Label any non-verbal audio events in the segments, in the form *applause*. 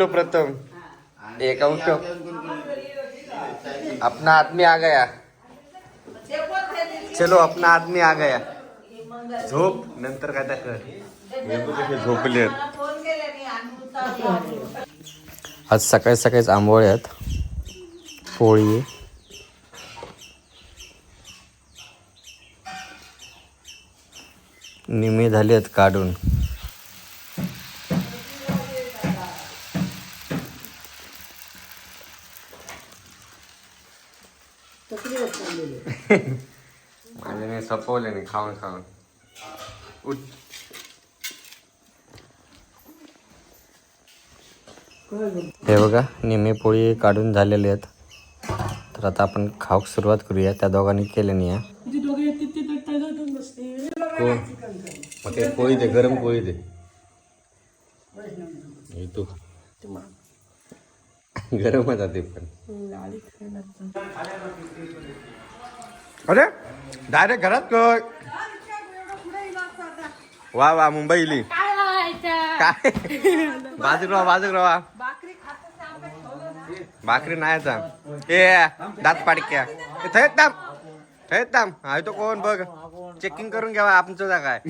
उठो प्रथम. एक उठो अपना आदमी आ गया. चलो अपना आदमी आ गया. झोप. नंतर काय कर कसे झोपले आज सकाळी सकाळीच आंबोळ्यात पोळी. निमे झाले आहेत काढून. माझ्या नाही सपवले नाही खाऊन खाऊन उठ हे बघा निमे पोळी काढून झालेले आहेत. तर आता आपण खाऊक सुरुवात करूया. त्या दोघांनी केले नाही कोण मग ते पोळी दे गरम पोळी दे. हे तू. गरमच आहे ते पण. अरे! डायरेक्ट घरात कर. वा वा मुंबईली. काय बाजूक राहा बाजूक राहा. भाकरी नाही आता. ए दात पाडक्या. थैत थांब थैत थांब हाय तो कोण? बघ. चेकिंग करून घ्यावा आमचं जागा आहे.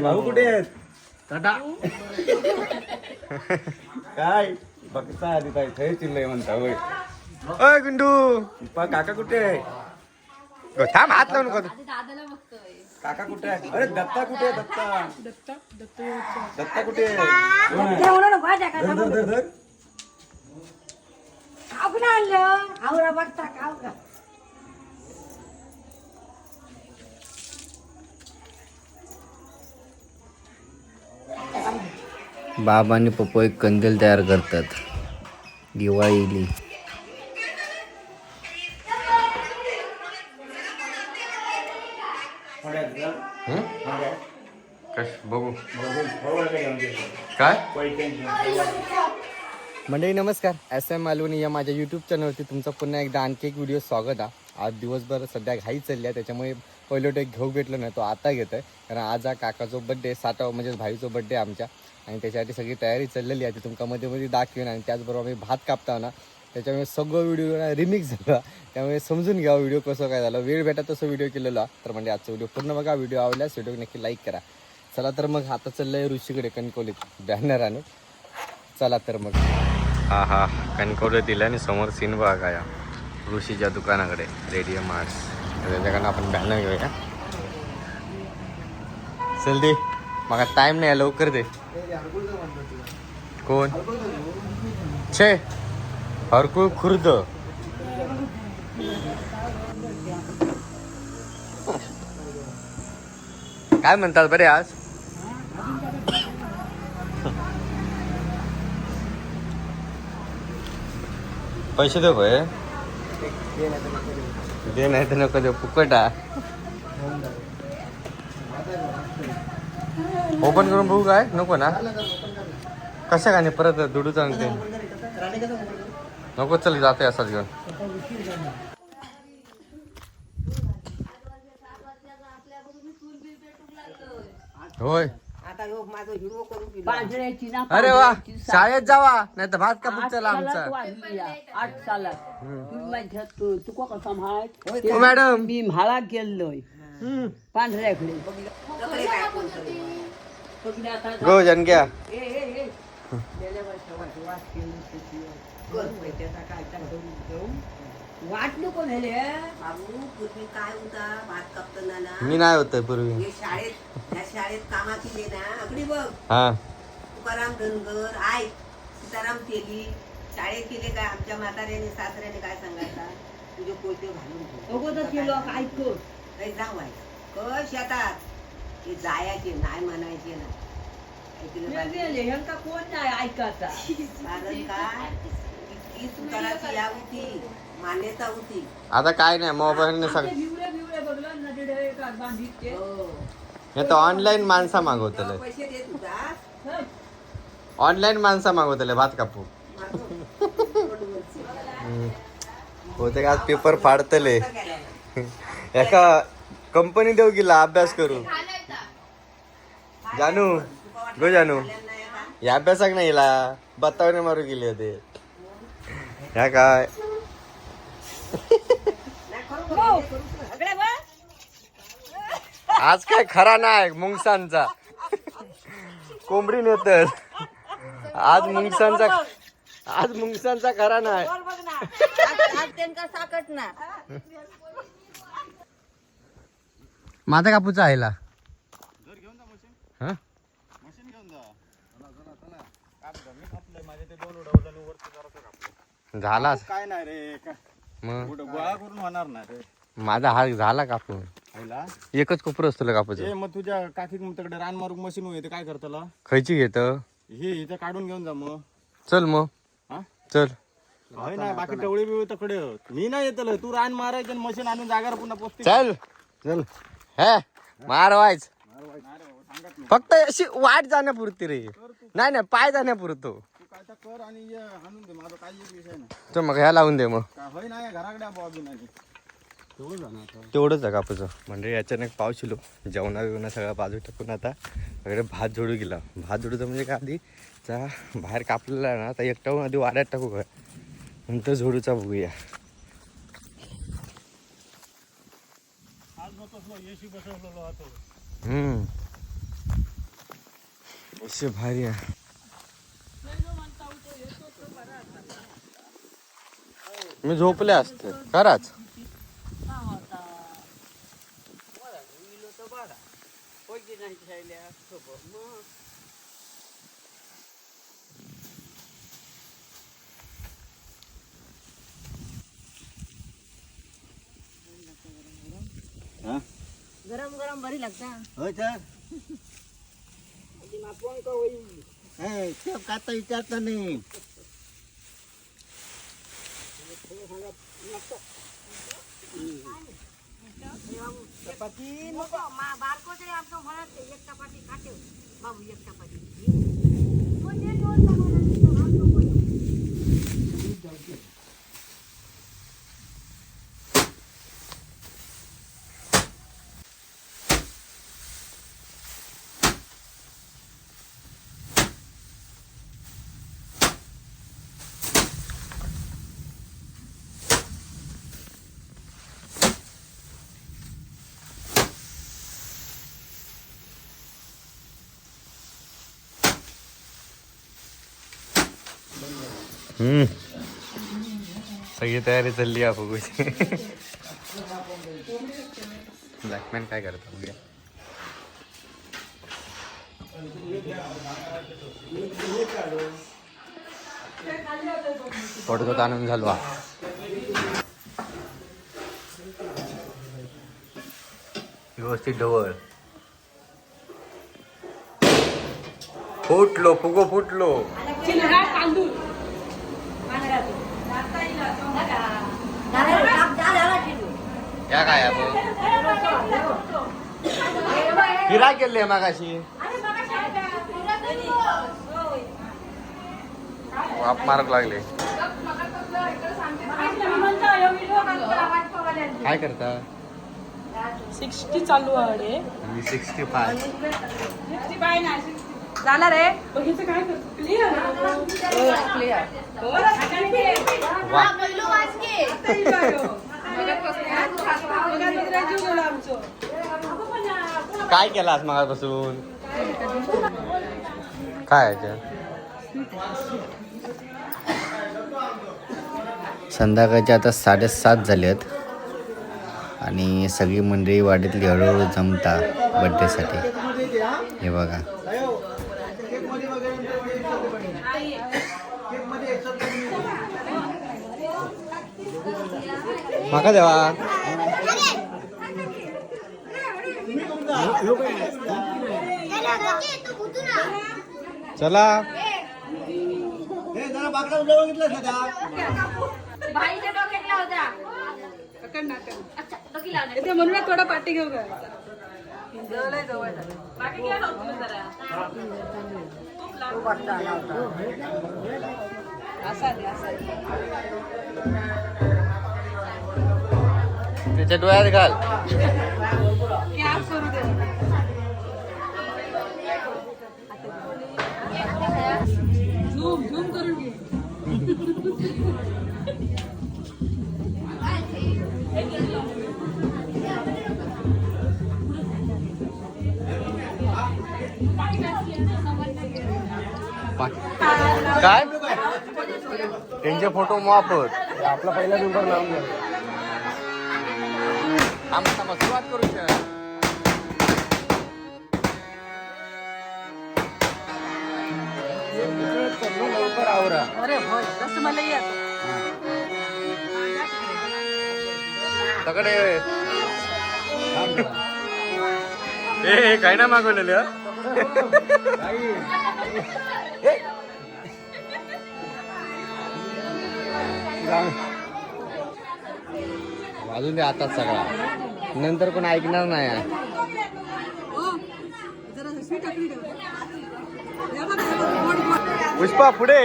भाऊ कुठे आहेत? टाटा. काय? बघता आधी काय थंय चिल्लय म्हणता होय. ओय गुंडू. पा काका कुठे आहे? थांब हात लावून नको. काका कुठे आहे? अरे दत्ता कुठे आहे दत्ता? दत्ता कुठे आहे. आवरा बघता का बाबा आणि पप्पा एक कंदील तयार करतात. दिवाळीली. कश बघू. काय? मंडळी नमस्कार. एस एम मालवणी या माझ्या यूट्यूब चॅनलवरती तुमचं पुन्हा एकदा आणखी एक व्हिडिओ स्वागत आहे. आज दिवसभर सध्या घाई चालली आहे त्याच्यामुळे पहिलं टेक घेऊ भेटलं नाही तो आता घेत आहे कारण आज हा काकाचा बड्डे सात म्हणजे भाईचा बड्डे आमच्या. आणि त्याच्यासाठी सगळी तयारी चाललेली आहे ती तुमका मध्ये मध्ये दाखवेन आणि त्याचबरोबर आम्ही भात कापता ना त्याच्यामुळे सगळं व्हिडिओ रिमिक्स झाला. त्यामुळे समजून घ्या व्हिडिओ कसं काय झालं. वेळ भेटत तसं व्हिडिओ केलेला. तर म्हणजे आजचा व्हिडिओ पूर्ण बघा. व्हिडिओ आवडल्यास व्हिडिओ नक्की लाईक करा. चला तर मग आता चाललंय ऋषीकडे कणकवलीत. बॅनर चला तर मग. हा हा. कणकवली दिलं आणि समोर सीन बघा या. ऋषीच्या दुकानाकडे. रेडिओ मार्ट्स त्याच्याकडनं आपण बॅनर घेऊया. चल दे. मला टाईम नाही आहे, लवकर दे. कोण? छे. हरकुळ खुर्द. काय म्हणतात बरे आज? पैसे दे भय दे नाही तर नको दे फुकट आ ओपन करून बघू काय? नको ना. कशा काय नाही परत दुडू सांगते. नको चल जाते असाच घेऊन होय। आता ह्यो माझा हिरो करून दिला. पांढऱ्याची ना अरे वा पांढऱ्याची सा- शाळेत जावा नाही तर भात आठ कापून चला सालात आमचा वाढली या, आठ सालात तुम्ही माझ्या तू तुका कसा माहीत हो, मॅडम मी म्हाळा गेलोय हम्म. पांढऱ्याकडे नकडे काय कोण करेल? बघले आता गो जनक्या वाट केली त्याची. काय नको बाबू पूर्वी काय होता? भात कापताना ना मी नाही होत पूर्वी. हे शाळेत त्या शाळेत कामाची जे ना? अगदी बघ. हा. तुकाराम धनगर आय सीताराम तेली शाळेत गेले काय? आमच्या म्हाताऱ्याने सासऱ्याने काय सांगायचा? तुझे कोयते घालून ठेव. अगोदर ते लोक ऐकतो काही कळ शेतात ते जायचे नाही म्हणायचे ना. ऐकलं पाहिजे. गेले ह्यांका कोण नाही ऐकायचा? कारण काय? इतकी सुताराची या होती मान्यता होती. आता काय नाही मोबाईल सांग हो. हे तर ऑनलाईन माणसा मागवतले. पैसे देत होता. ऑनलाईन माणसा मागवतले भात कापू. होते का आज पेपर फाडतले. एका कंपनी देऊ गेला अभ्यास करू जानू गो जानू. या अभ्यासाक नाही हिला बतावने मारू गेले होते. ह्या काय? आज काय खरा नाही मुंगसांचा कोंबडी नेत आज मुंगसांचा आज मुंगसांचा खरा नाही माझा कापूचा आयला. हा? झालाच. काय नाही रे मग? कुठं गोळा करून होणार नाही रे. माझा हात झाला कापून आईला एकच कोपर असतो ए कापूचं. मग तुझ्या तुझ्याकडे रान मारून मशीन येते काय करतला खयची घेत? हे इथं काढून घेऊन जा मग. चल मग. हा? चल. होय ना बाकी टवळी बिवळी तकडे. मी नाही येतल तू रान मारायचं मशीन आणून जागार पुन्हा पोचते. चल. चल. हे मार वायच. फक्त अशी वाट जाण्यापुरती रे. नाही नाही पाय जाण्यापुरतो. कर आणि आणून दे माझा काही एक विषय नाही. तर मग ह्या लावून दे मग. काय होय नाही घराकडे नाही तेवढं आता. तेवढंच आहे कापूचं. म्हणजे अचानक पाऊस शिलो. जेवणा बिवणा सगळं बाजू टाकून आता वगैरे भात जोडू गेला. भात जोडूचं म्हणजे का आधी चा बाहेर कापलेला ना आता एकटा आधी वाड्यात टाकू का? नंतर झोडूचा बघूया. हम्म. असे भारी आहे. मी झोपले असते. खराच. हा? गरम गरम बरी लागता. होय तर ते काय तर विचारता नाही. बारको तरी आमचं म्हणत एक चपाती खाते बाबू एक चपाती हम्म सगळी तयारी चालली आहे बघूची ब्लॅकमॅन काय करतो बघूया थोडं आनंद झालो हा. व्यवस्थित ढवळ. फुटलो फुगो फुटलो. या काय हिरा केले मागाशी. वाप मारक लागले. काय करता? सिक्स्टी चालू आहे. मी सिक्स्टी फाय जाणार आहे. बघितलं काय क्लिअर वा काय केला आज मागापासून? काय संध्याकाळचे आता साडेसात झालेत. आणि सगळी मंडळी वाडीतली हळूहळू जमता बड्डेसाठी हे बघा. माका देवा. चला. ते म्हणून थोडा पाठी घेऊ का? त्याच्या डोळ्यात घाल. काय? त्यांचे फोटो मापत आपला पहिला नंबर लावून थांबा थांबा सुरुवात करू शकता. लवकर आवरा अरे होय तसं मला येत. तकडे ए काय ना मागवलेलं वाजून दे आता सगळा. नंतर कोण ऐकणार नाही. पुष्पा पुढे.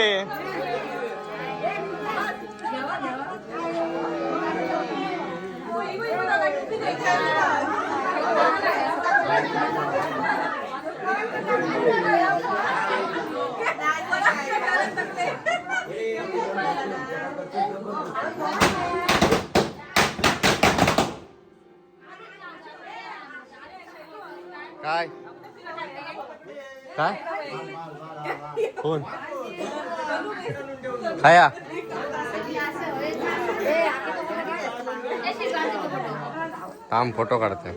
काय? काय? कोण? खाया? थांब फोटो काढते.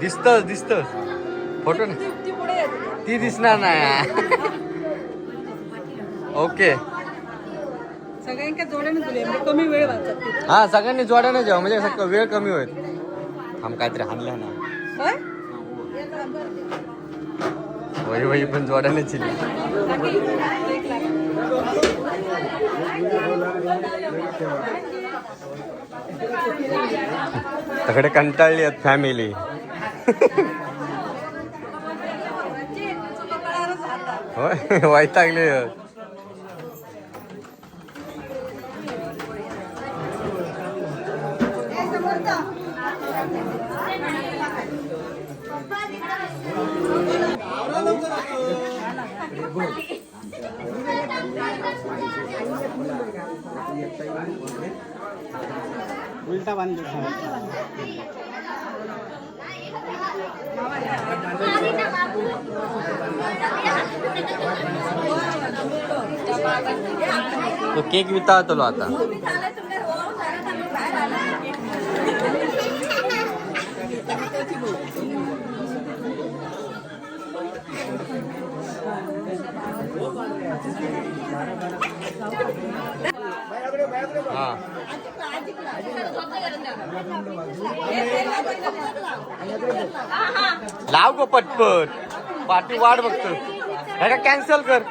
दिसत दिसत फोटो ना ती ती दिसणार नाही. ओके. सगळ्यांच्या जोड्याने तुले म्हणजे कमी वेळ वाचत हा सगळ्यांनी जोड्याने जेव्हा म्हणजे असं वेळ कमी होईल. थांब काहीतरी हाणलं ना. वही वही पण जोड्याने चिल्ली सगळे कंटाळली आहेत फॅमिली *laughs* होय *laughs* वैतागले आहेत. उलटा बांध तो केक विता विचारतो आता. हा लाव गो पटपट. पाठी वाट बघतो का कॅन्सल कर.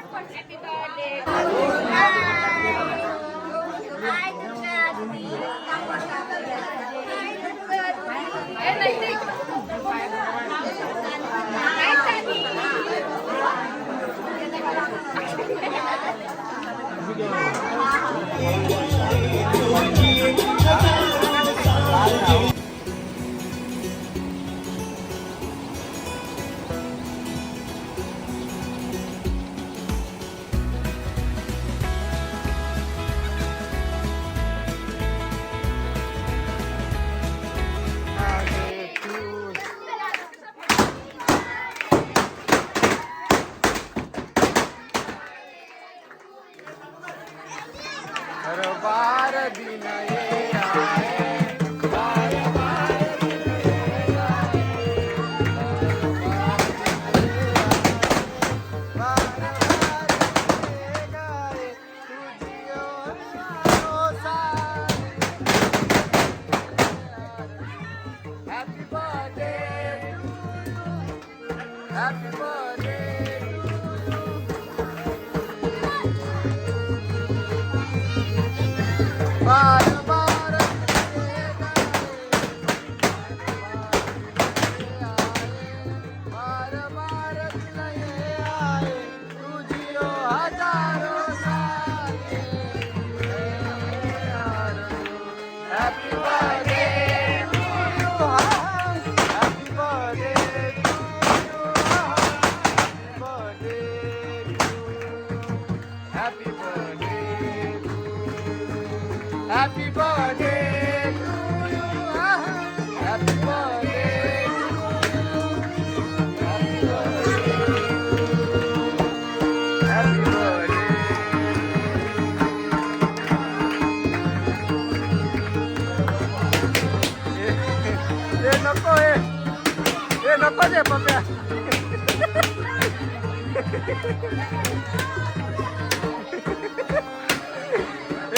पप्या.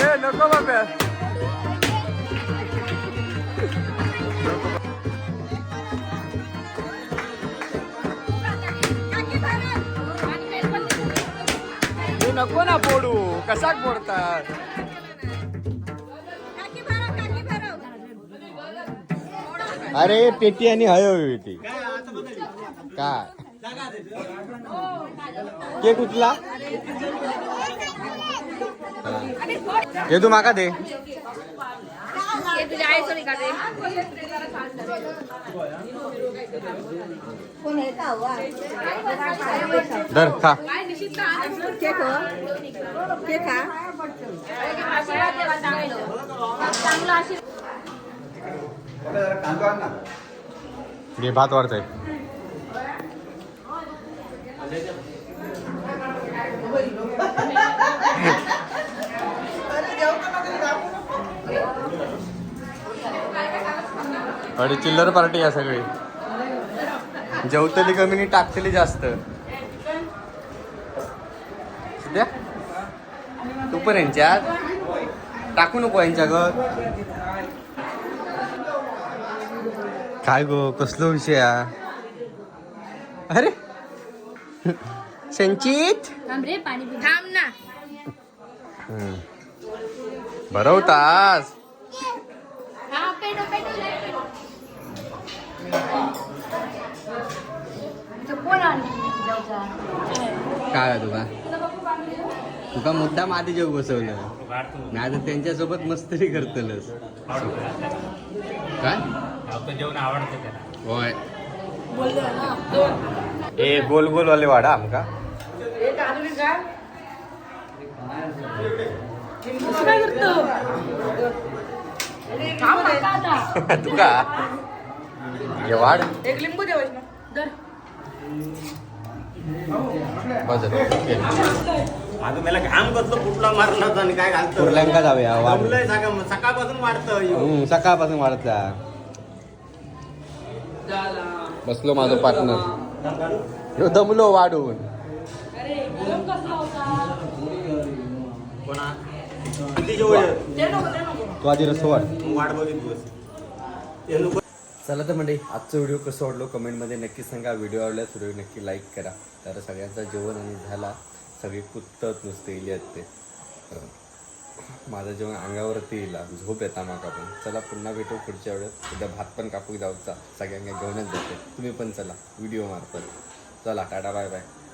ए नको पप्या. ए नको ना फोडू कसाक फोडतात अरे पेटी आणि हय पेटी काय? केक उचला. हे तू माका दे. धर खा. घे भात आहे अरे चिल्लर पार्टी आहे सगळी. जेवतली कमी टाकतली जास्त. सध्या तू पण यांच्यात? टाकू नको यांच्या घर काय गो कसलो विषय अरे! संचित? थांब ना. हा पेटो काय आहे तुका? तुका मुद्दाम आधी जेव बसवलं. नाही तर त्यांच्यासोबत मस्ती करतलस. काय? जेवण आवडतं होय. ए गोल गोल वाले वाडा आमका तुका हे वाढ. एक लिंबू दे वैष्णव दर बस आता मला घाम कसलं कुठला मारला आणि काय घालतो? कुर्ल्यांका जाऊया वाढ. सकाळपासून वाढतं सकाळपासून वाढत. बसलो माझं पार्टनर ह्यो दमलो वाढून. तू आधी रस वाढ. चला तर म्हणजे आजचा व्हिडिओ कसं वाटलो कमेंटमध्ये नक्की सांगा. व्हिडिओ आवडल्यास व्हिडिओ नक्की लाईक करा. तर सगळ्यांचा जेवण आणि झाला. सगळे कुत्तत नुसते इले आहेत ते. तर माझं जेवण अंगावरती येईल. झोप येता माका पण. चला पुन्हा भेटू पुढच्या वेळेस उद्या भात पण कापूक जाऊचा. सगळ्यांना घेऊनच जाते. तुम्ही पण चला व्हिडिओ मारतो चला टाटा बाय बाय